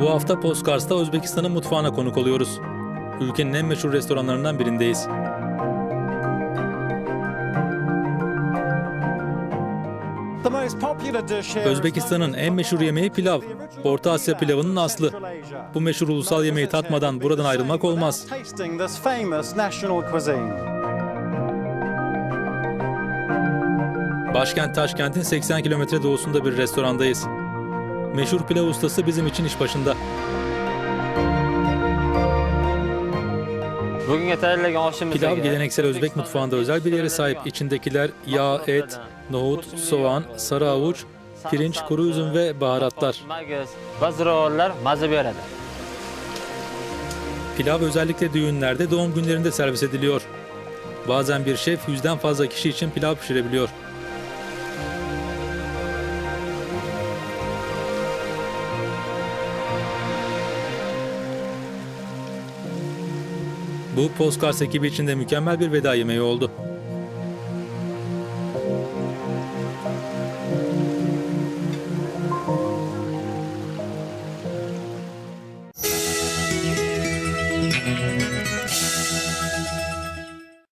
Bu hafta Postkars'ta Özbekistan'ın mutfağına konuk oluyoruz. Ülkenin en meşhur restoranlarından birindeyiz. Özbekistan'ın en meşhur yemeği pilav. Orta Asya pilavının aslı. Bu meşhur ulusal yemeği tatmadan buradan ayrılmak olmaz. Başkent Taşkent'in 80 kilometre doğusunda bir restorandayız. Meşhur pilav ustası bizim için iş başında. Pilav geleneksel Özbek mutfağında özel bir yere sahip. İçindekiler yağ, et, nohut, soğan, sarı avuç, pirinç, kuru üzüm ve baharatlar. Pilav özellikle düğünlerde, doğum günlerinde servis ediliyor. Bazen bir şef yüzden fazla kişi için pilav pişirebiliyor. Bu Postcars ekibi için de mükemmel bir veda yemeği oldu.